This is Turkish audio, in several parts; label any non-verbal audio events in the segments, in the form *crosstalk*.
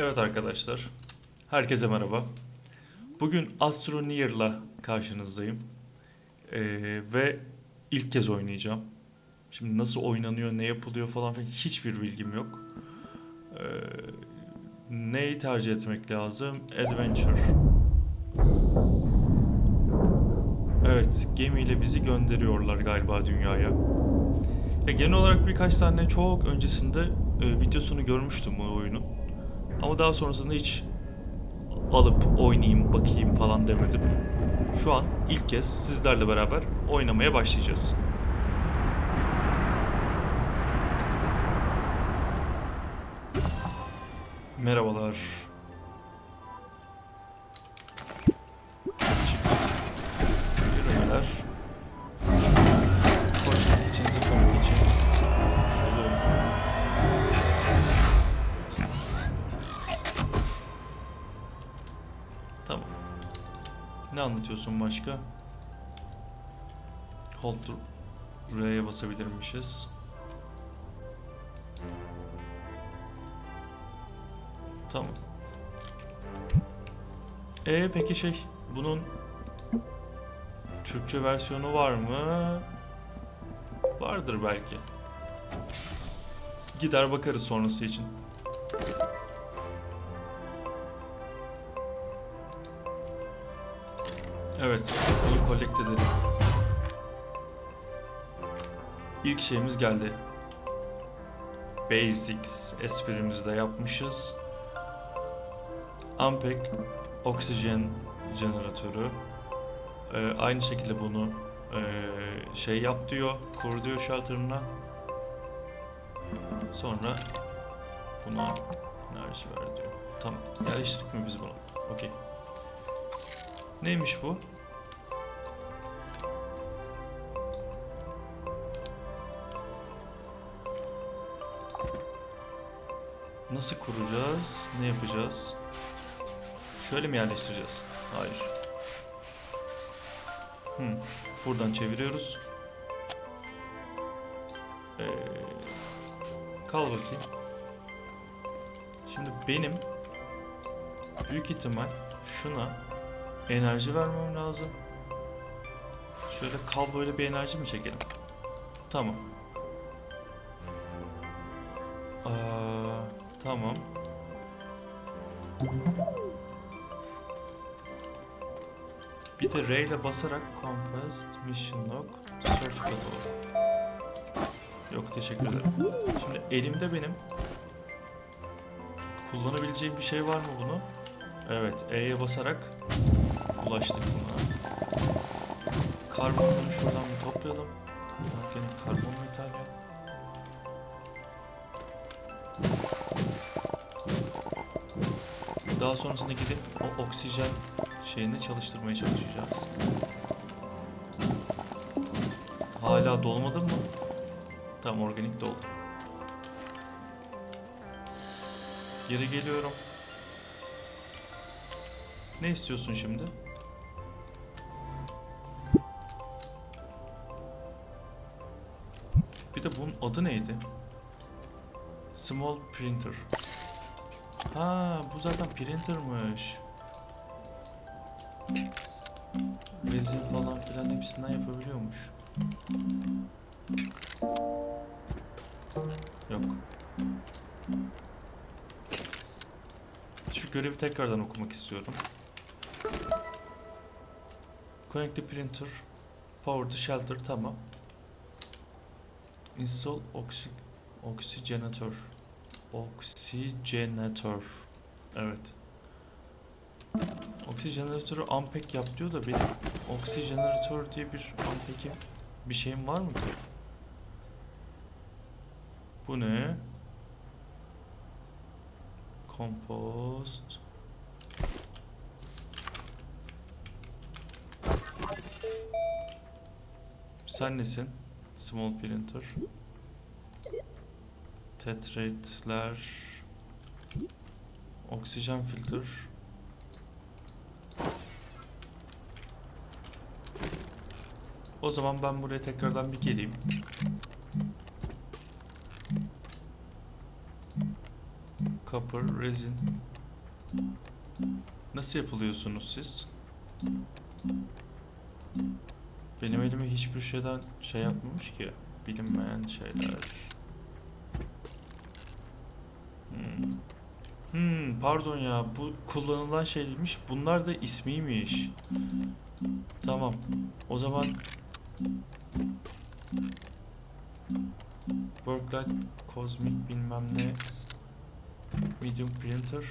Evet arkadaşlar, herkese merhaba. Bugün Astroneer'la karşınızdayım. Ee, ve ilk kez oynayacağım. Şimdi nasıl oynanıyor, ne yapılıyor falan filan hiçbir bilgim yok. Ee, neyi tercih etmek lazım? Adventure. Evet, gemiyle bizi gönderiyorlar galiba dünyaya. Ya genel olarak birkaç tane çok öncesinde e, videosunu görmüştüm bu oyunun. Ama daha sonrasında hiç alıp oynayayım, bakayım falan demedim. Şu an ilk kez sizlerle beraber oynamaya başlayacağız. Merhabalar. Ne anlatıyorsun başka? Hold R'ye basabilirmişiz. Tamam. E peki şey bunun Türkçe versiyonu var mı? Vardır belki. Gider bakarız sonrası için. Evet, bunu collect edelim. İlk şeyimiz geldi. Basics esprimizi de yapmışız. Unpack oksijen jeneratörü. Ee, aynı şekilde bunu ee, şey yap diyor, kur diyor shelter'ına. Sonra buna enerji ver diyor. Tamam, yerleştirdik mi biz bunu? Okey. Neymiş bu? Nasıl kuracağız? Ne yapacağız? Şöyle mi yerleştireceğiz? Hayır. Hmm. Buradan çeviriyoruz. Ee, kal bakayım. Şimdi benim büyük ihtimal şuna enerji vermem lazım. Şöyle kabloyla bir enerji mi çekelim? Tamam. Aa, tamam. Bir de R ile basarak Compass, Mission Log, Search Catalog. Yok teşekkür ederim. Şimdi elimde benim kullanabileceğim bir şey var mı bunu? Evet, E'ye basarak ulaştık buna. Karbonları şuradan bir toplayalım. Gene karbon metal ya. Daha sonrasında gidip o oksijen şeyini çalıştırmaya çalışacağız. Hala dolmadı mı? Tam organik doldu. Geri geliyorum. Ne istiyorsun şimdi? Adı neydi? Small printer. Ha, bu zaten printer'mış. Resin falan filan hepsinden yapabiliyormuş. Yok. Şu görevi tekrardan okumak istiyorum. Connect the printer. Power the shelter. Tamam. Install oxy oxygenator. Oxygenator. Evet. Oxygenator'u unpack yap diyor da benim oxygenator diye bir unpack'im bir şeyim var mı ki? Bu ne? Compost. Sen nesin? Small printer. Tetraetler. Oksijen filter. O zaman ben buraya tekrardan bir geleyim. Copper, resin. Nasıl yapılıyorsunuz siz? Benim elime hiçbir şeyden şey yapmamış ki. Bilinmeyen şeyler. Hmm. Hmm, pardon ya bu kullanılan şeymiş. Bunlar da ismiymiş. Tamam. O zaman Worklight Cosmic bilmem ne Medium Printer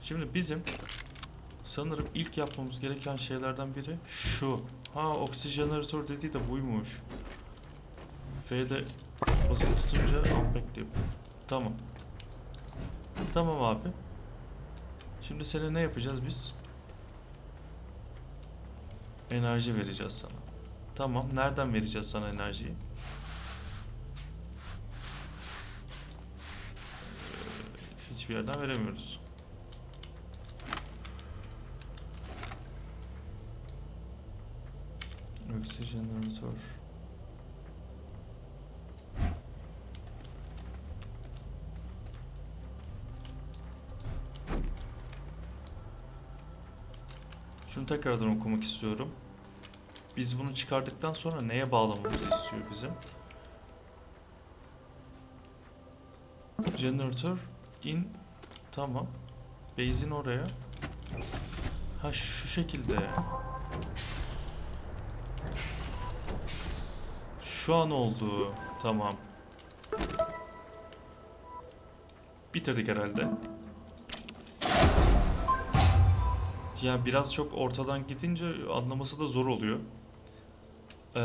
Şimdi bizim sanırım ilk yapmamız gereken şeylerden biri şu. Ha oksijeneratör dediği de buymuş. F'de basılı tutunca unpack diyor. Tamam. Tamam abi. Şimdi sana ne yapacağız biz? Enerji vereceğiz sana. Tamam. Nereden vereceğiz sana enerjiyi? Ee, hiçbir yerden veremiyoruz. Oksijeneratör. Şunu tekrardan okumak istiyorum. Biz bunu çıkardıktan sonra neye bağlamamızı istiyor bizim? Generator in tamam. Base'in oraya. Ha şu şekilde. Şu an oldu. Tamam. Bitirdik herhalde. Yani biraz çok ortadan gidince anlaması da zor oluyor. Ee,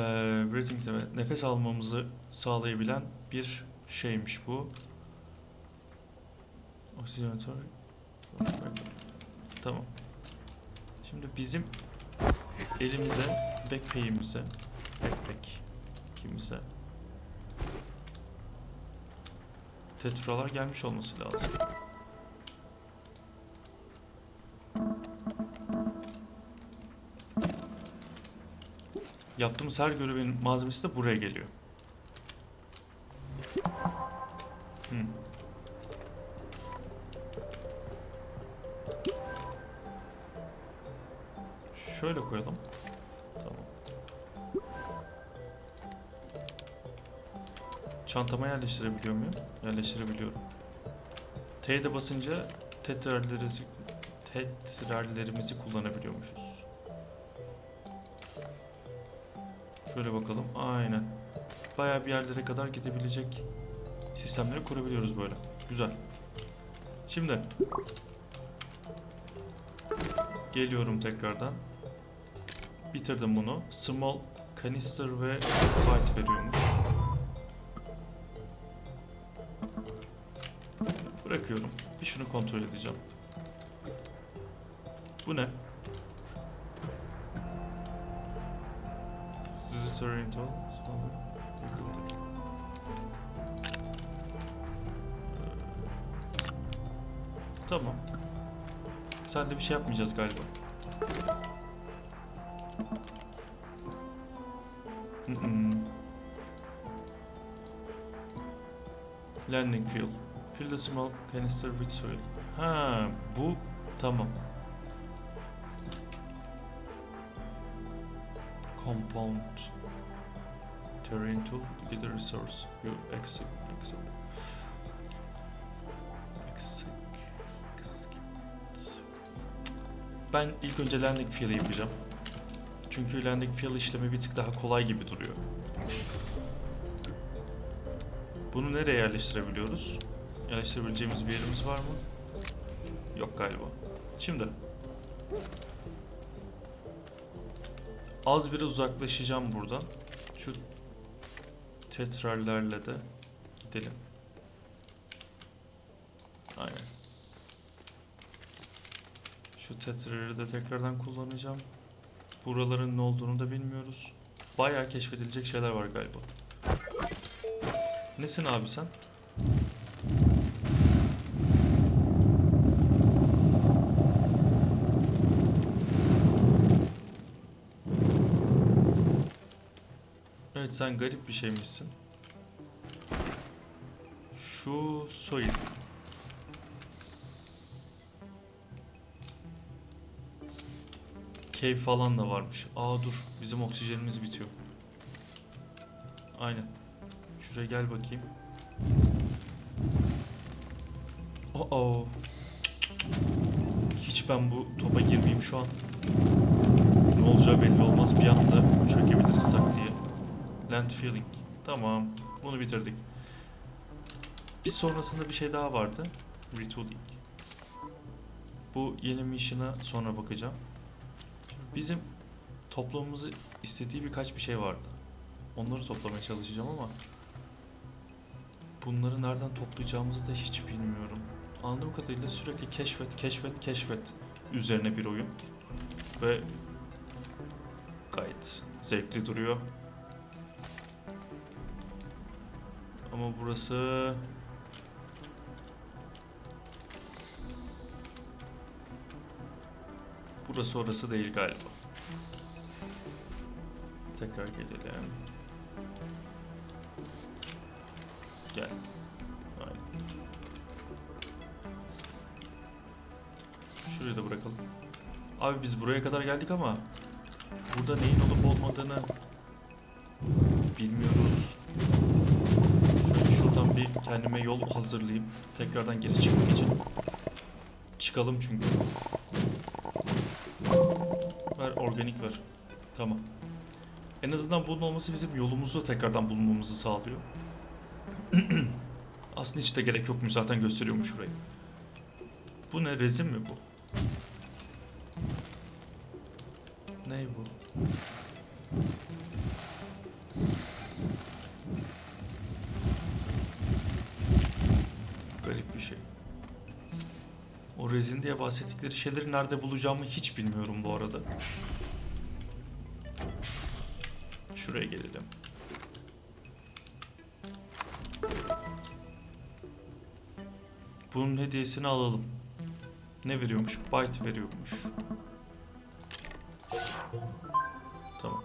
breathing de nefes almamızı sağlayabilen bir şeymiş bu. Oksijenatör. Tamam. Şimdi bizim elimize, backpack'imize, backpack kimize tetralar gelmiş olması lazım. Yaptığımız her görevin malzemesi de buraya geliyor. Yerleştirebiliyor muyum? Yerleştirebiliyorum. T'de basınca tetrallerimizi, tetrallerimizi kullanabiliyormuşuz. Şöyle bakalım. Aynen. Bayağı bir yerlere kadar gidebilecek sistemleri kurabiliyoruz böyle. Güzel. Şimdi geliyorum tekrardan. Bitirdim bunu. Small canister ve white veriyormuş. Bırakıyorum. Bir şunu kontrol edeceğim. Bu ne? Visitor into Tamam. Sen de bir şey yapmayacağız galiba. Landing field. Fill the small canister with soil. Ha, bu tamam. Compound. Terrain tool, either resource. You. Exit. exit. Ben ilk önce landing fill'i yapacağım. Çünkü landing fill işlemi bir tık daha kolay gibi duruyor. Bunu nereye yerleştirebiliyoruz? Yerleştirebileceğimiz bir yerimiz var mı? Yok galiba. Şimdi az biraz uzaklaşacağım buradan. Şu tetrallerle de gidelim. Aynen. Şu tetrarı da tekrardan kullanacağım. Buraların ne olduğunu da bilmiyoruz. Bayağı keşfedilecek şeyler var galiba. Nesin abi sen? Ahmet sen garip bir şeymişsin. Şu soyun. Key falan da varmış. Aa dur bizim oksijenimiz bitiyor. Aynen. Şuraya gel bakayım. Oh oh. Hiç ben bu topa girmeyeyim şu an. Ne olacağı belli olmaz. Bir anda çökebiliriz tak. Land filling. Tamam. Bunu bitirdik. Bir sonrasında bir şey daha vardı. Retooling. Bu yeni mission'a sonra bakacağım. Bizim toplamamızı istediği birkaç bir şey vardı. Onları toplamaya çalışacağım ama bunları nereden toplayacağımızı da hiç bilmiyorum. Anladığım kadarıyla sürekli keşfet, keşfet, keşfet üzerine bir oyun. Ve gayet zevkli duruyor. Ama burası Burası orası değil galiba. Tekrar gelelim. Gel. Aynen. Şuraya da bırakalım. Abi biz buraya kadar geldik ama burada neyin olup olmadığını bilmiyoruz. Kendime yol hazırlayayım. Tekrardan geri çıkmak için. Çıkalım çünkü. Ver organik ver. Tamam. En azından bunun olması bizim yolumuzu tekrardan bulmamızı sağlıyor. *clears throat* Aslında hiç de gerek yokmuş zaten gösteriyormuş şurayı. Bu ne rezin mi bu? Ne bu? Rezin diye bahsettikleri şeyleri nerede bulacağımı hiç bilmiyorum bu arada. Şuraya gelelim. Bunun hediyesini alalım. Ne veriyormuş? Byte veriyormuş. Tamam.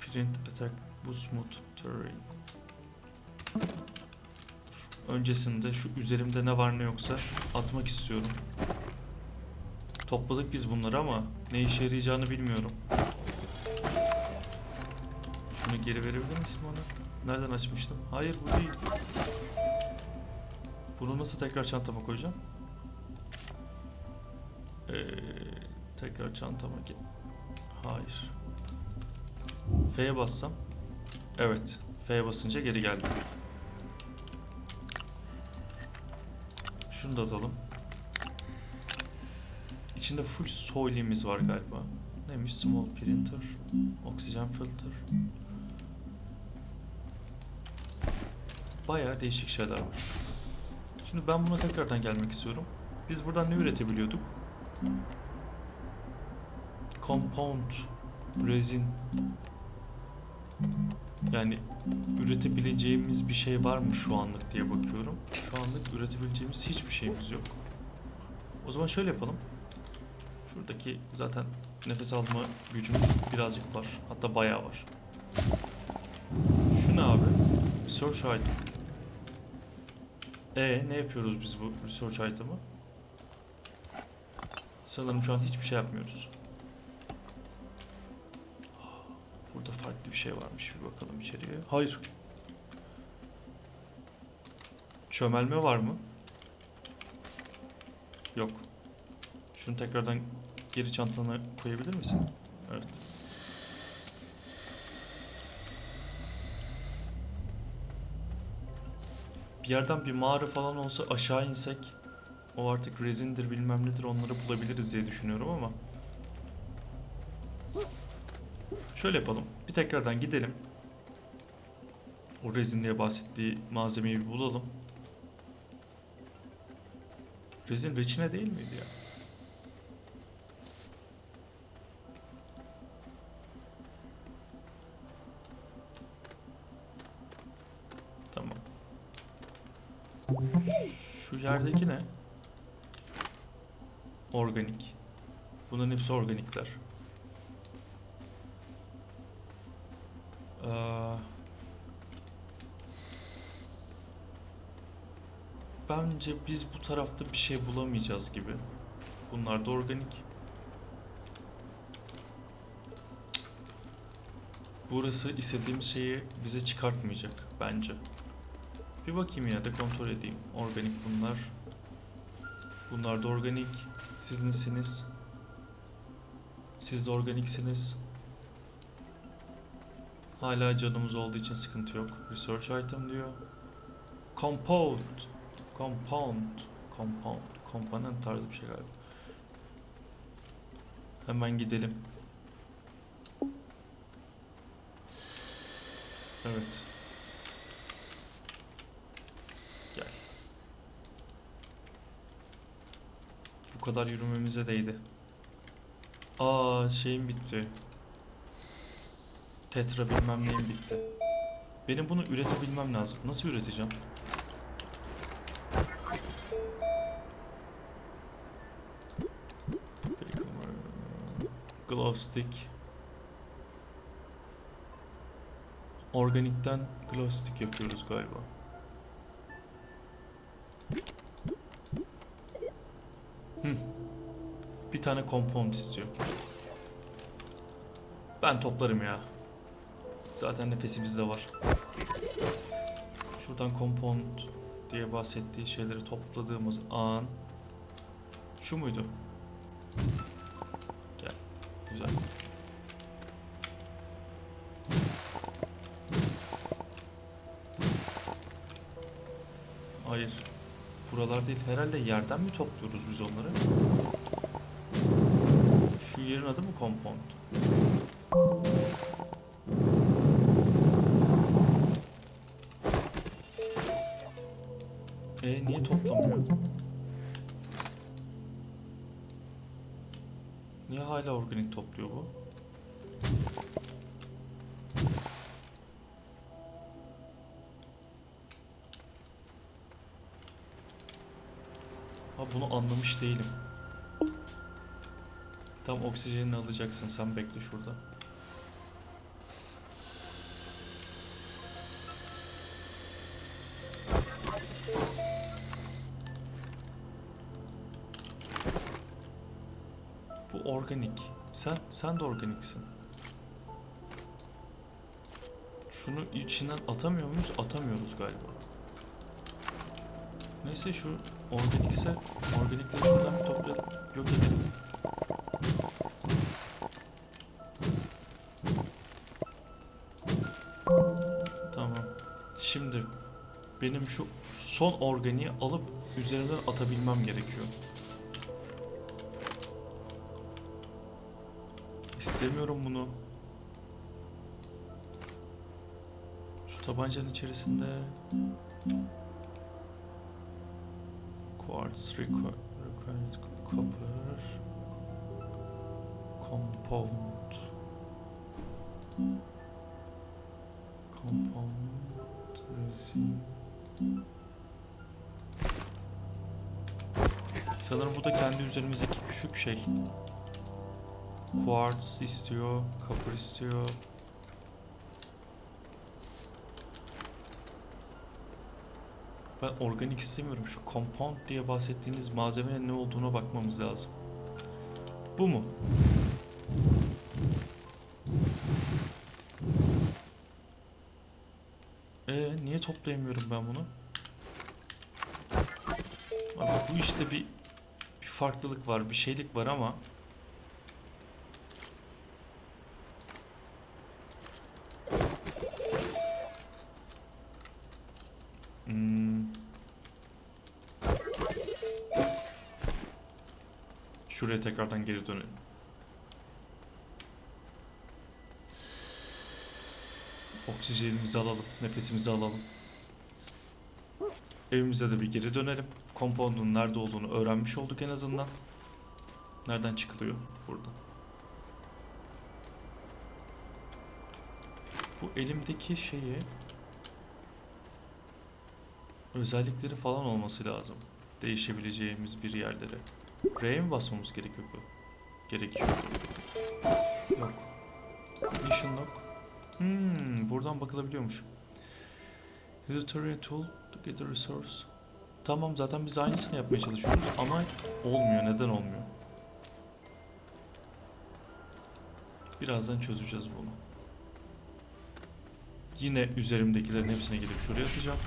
Print attack bu smooth terrain. Öncesinde şu üzerimde ne var ne yoksa atmak istiyorum. Topladık biz bunları ama ne işe yarayacağını bilmiyorum. Şunu geri verebilir misin bana? Nereden açmıştım? Hayır bu değil. Bunu nasıl tekrar çantama koyacağım? Ee, tekrar çantama gel. Hayır. F'ye bassam. Evet. F'ye basınca geri geldi. Şunu da atalım. İçinde full soylimiz var galiba. Neymiş? Small printer, oksijen filter. Bayağı değişik şeyler var. Şimdi ben buna tekrardan gelmek istiyorum. Biz buradan ne üretebiliyorduk? Compound, resin. Yani üretebileceğimiz bir şey var mı şu anlık diye bakıyorum. Şu anlık üretebileceğimiz hiçbir şeyimiz yok. O zaman şöyle yapalım. Şuradaki zaten nefes alma gücüm birazcık var. Hatta bayağı var. Şu ne abi? Research item. E ne yapıyoruz biz bu research item'ı? Sanırım şu an hiçbir şey yapmıyoruz. Farklı bir şey varmış. Bir bakalım içeriye. Hayır. Çömelme var mı? Yok. Şunu tekrardan geri çantana koyabilir misin? Evet. Bir yerden bir mağara falan olsa aşağı insek o artık rezindir bilmem nedir onları bulabiliriz diye düşünüyorum ama Şöyle yapalım. Bir tekrardan gidelim. O rezin diye bahsettiği malzemeyi bir bulalım. Rezin reçine değil miydi ya? Tamam. Şu yerdeki ne? Organik. Bunların hepsi organikler. Bence biz bu tarafta bir şey bulamayacağız gibi. Bunlar da organik. Burası istediğimiz şeyi bize çıkartmayacak bence. Bir bakayım yine de kontrol edeyim. Organik bunlar. Bunlar da organik. Siz nesiniz? Siz de organiksiniz. Hala canımız olduğu için sıkıntı yok. Research item diyor. Compound. Compound. Compound. Component tarzı bir şey galiba. Hemen gidelim. Evet. Gel. Bu kadar yürümemize değdi. Aa şeyim bitti. Tetra bilmem neyim bitti. Benim bunu üretebilmem lazım. Nasıl üreteceğim? Glow. Organikten glow yapıyoruz galiba. Hı. Bir tane compound istiyor. Ben toplarım ya. Zaten nefesi bizde var. Şuradan compound diye bahsettiği şeyleri topladığımız an şu muydu? Buralar değil. Herhalde yerden mi topluyoruz biz onları? Şu yerin adı mı compound? E niye toplamıyor? Niye hala organik topluyor bu? Ha bunu anlamış değilim. Tam oksijenini alacaksın sen bekle şurada. Bu organik. Sen sen de organiksin. Şunu içinden atamıyor muyuz? Atamıyoruz galiba. Neyse şu organik ise organikleri şuradan bir toplayalım. Yok edelim. Tamam. Şimdi benim şu son organiği alıp üzerinden atabilmem gerekiyor. İstemiyorum bunu. Şu tabancanın içerisinde quartz requ- required copper compound compound resin Sanırım bu da kendi üzerimizdeki küçük şey. Quartz istiyor, copper istiyor. Ben organik istemiyorum. Şu compound diye bahsettiğiniz malzemenin ne olduğuna bakmamız lazım. Bu mu? Ee, niye toplayamıyorum ben bunu? Abi bu işte bir bir farklılık var, bir şeylik var ama tekrardan geri dönelim. Oksijenimizi alalım, nefesimizi alalım. Evimize de bir geri dönelim. Compound'un nerede olduğunu öğrenmiş olduk en azından. Nereden çıkılıyor? Buradan. Bu elimdeki şeyi özellikleri falan olması lazım. Değişebileceğimiz bir yerlere. R'ye mi basmamız gerekiyor? bu? Gerekiyor. Yok. Mission lock. Hmm, buradan bakılabiliyormuş. Military tool to get a resource. Tamam zaten biz aynısını yapmaya çalışıyoruz ama olmuyor. Neden olmuyor? Birazdan çözeceğiz bunu. Yine üzerimdekilerin hepsine gidip şuraya atacağım.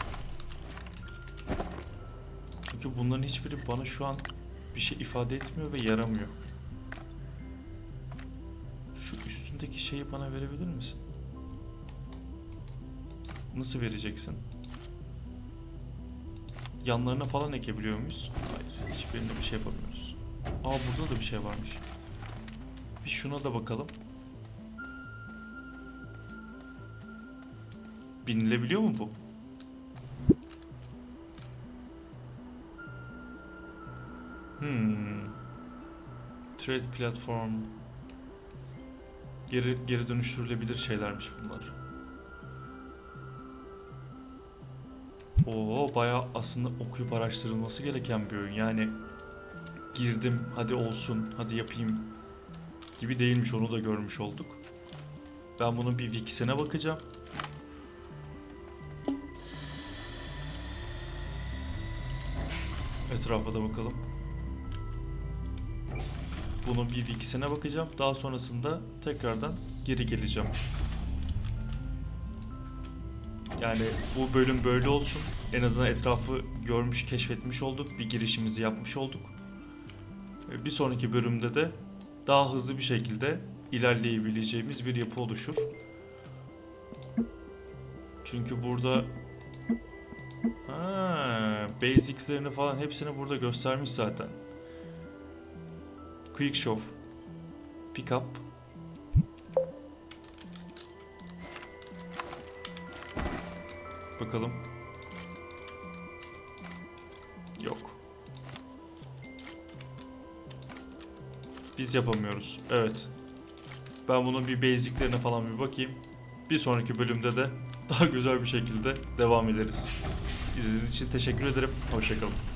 Çünkü bunların hiçbiri bana şu an bir şey ifade etmiyor ve yaramıyor. Şu üstündeki şeyi bana verebilir misin? Nasıl vereceksin? Yanlarına falan ekebiliyor muyuz? Hayır, hiçbirinde bir şey yapamıyoruz. Aa burada da bir şey varmış. Bir şuna da bakalım. Binilebiliyor mu bu? Hmm. Trade platform. Geri geri dönüştürülebilir şeylermiş bunlar. Oo bayağı aslında okuyup araştırılması gereken bir oyun. Yani girdim hadi olsun hadi yapayım gibi değilmiş onu da görmüş olduk. Ben bunun bir wikisine bakacağım. Etrafa da bakalım. Bunun bir wikisine bakacağım. Daha sonrasında tekrardan geri geleceğim. Yani bu bölüm böyle olsun. En azından etrafı görmüş, keşfetmiş olduk. Bir girişimizi yapmış olduk. Ee, Bir sonraki bölümde de daha hızlı bir şekilde ilerleyebileceğimiz bir yapı oluşur. Çünkü burada ha, basics'lerini falan hepsini burada göstermiş zaten. Quick Show. Pick up. Bakalım. Yok. Biz yapamıyoruz. Evet. Ben bunun bir basic'lerine falan bir bakayım. Bir sonraki bölümde de *laughs* daha güzel bir şekilde devam ederiz. İzlediğiniz için teşekkür ederim. Hoşçakalın.